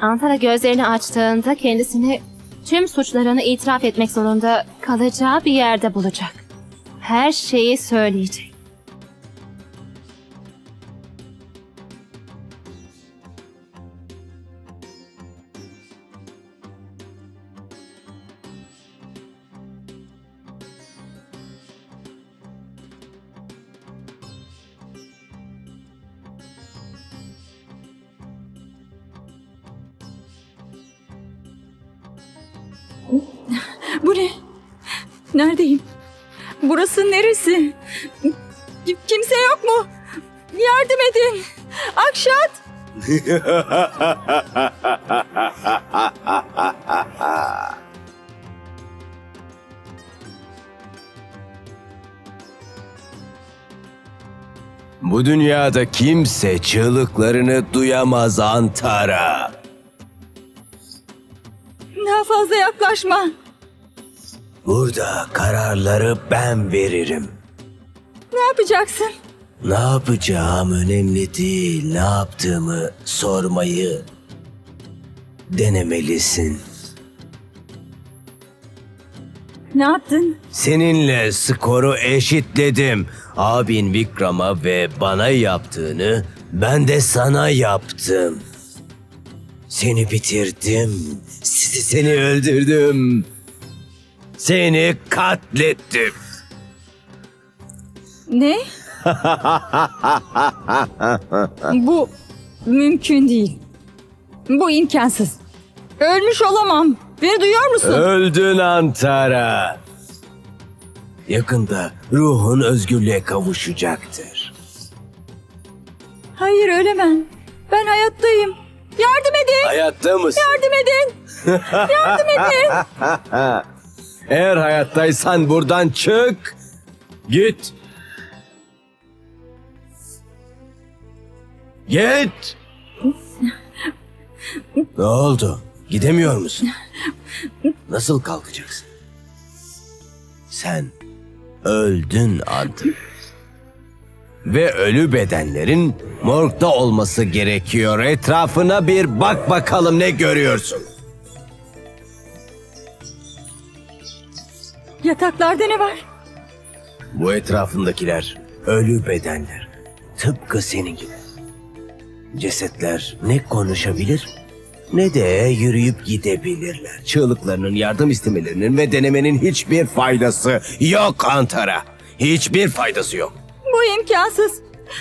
Antara gözlerini açtığında kendisini tüm suçlarını itiraf etmek zorunda kalacağı bir yerde bulacak. Her şeyi söyleyecek. Bu ne? Neredeyim? Burası neresi? Kim- Kimse yok mu? Yardım edin. Akşat. Bu dünyada kimse çığlıklarını duyamaz Antara. Yaklaşma. Burada kararları ben veririm. Ne yapacaksın? Ne yapacağım önemli değil. Ne yaptığımı sormayı denemelisin. Ne yaptın? Seninle skoru eşitledim. Abin Vikram'a ve bana yaptığını ben de sana yaptım. Seni bitirdim. S- Seni öldürdüm. Seni katlettim. Ne? Bu mümkün değil. Bu imkansız. Ölmüş olamam. Beni duyuyor musun? Öldün Antara. Yakında ruhun özgürlüğe kavuşacaktır. Hayır ölemem. Ben hayattayım. Yardım edin. Hayatta mısın? Yardım edin. Yardım edin. Eğer hayattaysan buradan çık. Git. Git. ne oldu? Gidemiyor musun? Nasıl kalkacaksın? Sen öldün Antı. Ve ölü bedenlerin morgda olması gerekiyor. Etrafına bir bak bakalım ne görüyorsun. Yataklarda ne var? Bu etrafındakiler ölü bedenler. Tıpkı senin gibi. Cesetler ne konuşabilir ne de yürüyüp gidebilirler. Çığlıklarının, yardım istemelerinin ve denemenin hiçbir faydası yok Antara. Hiçbir faydası yok. Bu imkansız.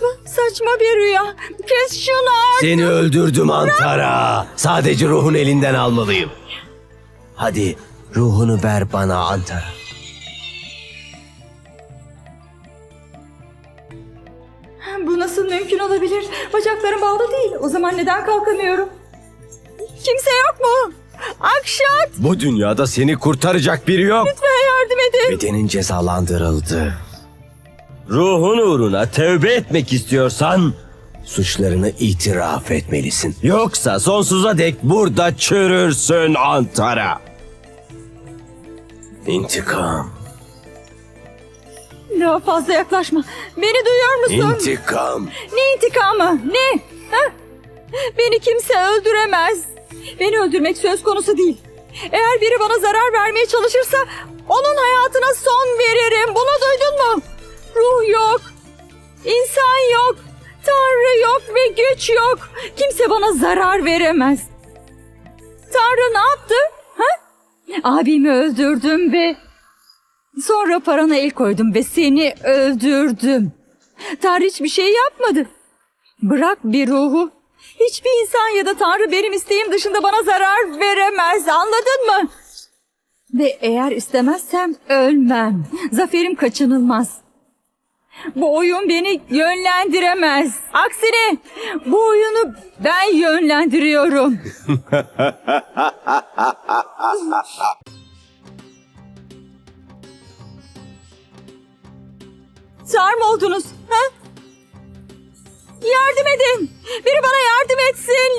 Bu saçma bir rüya. Kes şunu artık. Seni öldürdüm Antara. Sadece ruhun elinden almalıyım. Hadi ruhunu ver bana Antara. Bu nasıl mümkün olabilir? Bacaklarım bağlı değil. O zaman neden kalkamıyorum? Kimse yok mu? Akşat Bu dünyada seni kurtaracak biri yok. lütfen yardım edin. Bedenin cezalandırıldı. Ruhun uğruna tövbe etmek istiyorsan suçlarını itiraf etmelisin. Yoksa sonsuza dek burada çürürsün Antara. İntikam, Daha fazla yaklaşma. Beni duyuyor musun? intikam. ne intikamı? Ne? Ha? Beni kimse öldüremez. Beni öldürmek söz konusu değil. Eğer biri bana zarar vermeye çalışırsa onun hayatına son veririm. Bunu duydun mu? Ruh yok. İnsan yok. Tanrı yok ve güç yok. Kimse bana zarar veremez. Tanrı ne yaptı? Ha? Abimi öldürdüm ve sonra parana el koydum ve seni öldürdüm. Tanrı hiçbir şey yapmadı. Bırak bir ruhu. Hiçbir insan ya da Tanrı benim isteğim dışında bana zarar veremez. Anladın mı? Ve eğer istemezsem ölmem. Zaferim kaçınılmaz. Bu oyun beni yönlendiremez. Aksine bu oyunu ben yönlendiriyorum. Sağır mı oldunuz? Ha? Yardım edin. Biri bana yardım etsin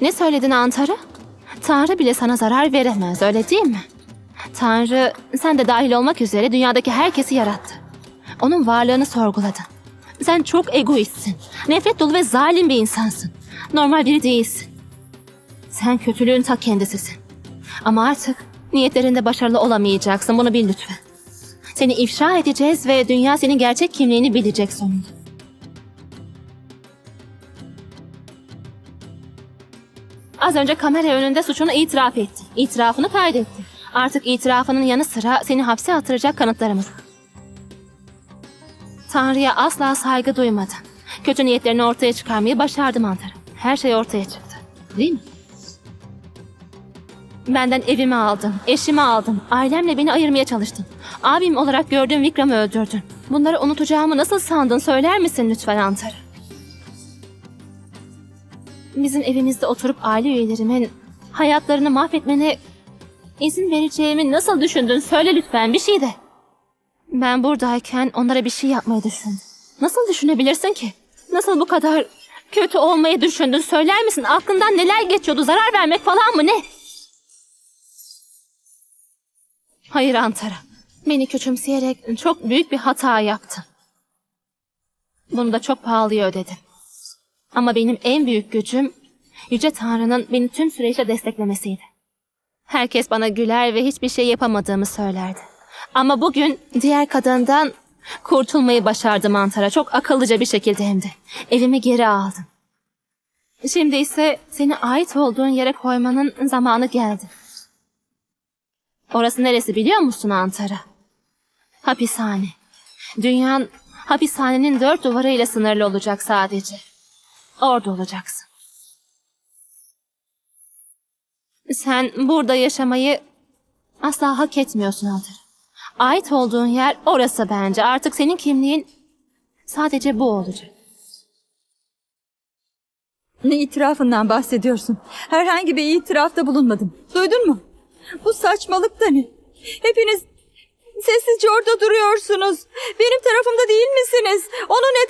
Ne söyledin Antara? Tanrı bile sana zarar veremez öyle değil mi? Tanrı sen de dahil olmak üzere dünyadaki herkesi yarattı. Onun varlığını sorguladın. Sen çok egoistsin. Nefret dolu ve zalim bir insansın. Normal biri değilsin. Sen kötülüğün ta kendisisin. Ama artık niyetlerinde başarılı olamayacaksın. Bunu bil lütfen. Seni ifşa edeceğiz ve dünya senin gerçek kimliğini bilecek sonunda. Az önce kamera önünde suçunu itiraf etti. İtirafını kaydetti. Artık itirafının yanı sıra seni hapse attıracak kanıtlarımız. Tanrı'ya asla saygı duymadın. Kötü niyetlerini ortaya çıkarmayı başardım Antara. Her şey ortaya çıktı. Değil mi? Benden evimi aldın, eşimi aldın, ailemle beni ayırmaya çalıştın. Abim olarak gördüğüm Vikram'ı öldürdün. Bunları unutacağımı nasıl sandın söyler misin lütfen Antara? Bizim evimizde oturup aile üyelerimin hayatlarını mahvetmene izin vereceğimi nasıl düşündün? Söyle lütfen bir şey de. Ben buradayken onlara bir şey yapmayı düşündüm. Nasıl düşünebilirsin ki? Nasıl bu kadar kötü olmayı düşündün? Söyler misin? Aklından neler geçiyordu? Zarar vermek falan mı ne? Hayır Antara. Beni küçümseyerek çok büyük bir hata yaptın. Bunu da çok pahalıya ödedim. Ama benim en büyük gücüm Yüce Tanrı'nın beni tüm süreçte desteklemesiydi. Herkes bana güler ve hiçbir şey yapamadığımı söylerdi. Ama bugün diğer kadından kurtulmayı başardım Antara. Çok akıllıca bir şekilde hem de. Evimi geri aldım. Şimdi ise seni ait olduğun yere koymanın zamanı geldi. Orası neresi biliyor musun Antara? Hapishane. Dünyan hapishanenin dört duvarıyla sınırlı olacak sadece. Orada olacaksın. Sen burada yaşamayı asla hak etmiyorsun Antara. Ait olduğun yer orası bence. Artık senin kimliğin sadece bu olacak. Ne itirafından bahsediyorsun? Herhangi bir itirafta bulunmadım. Duydun mu? Bu saçmalık da ne? Hepiniz sessizce orada duruyorsunuz. Benim tarafımda değil misiniz? Onu neden?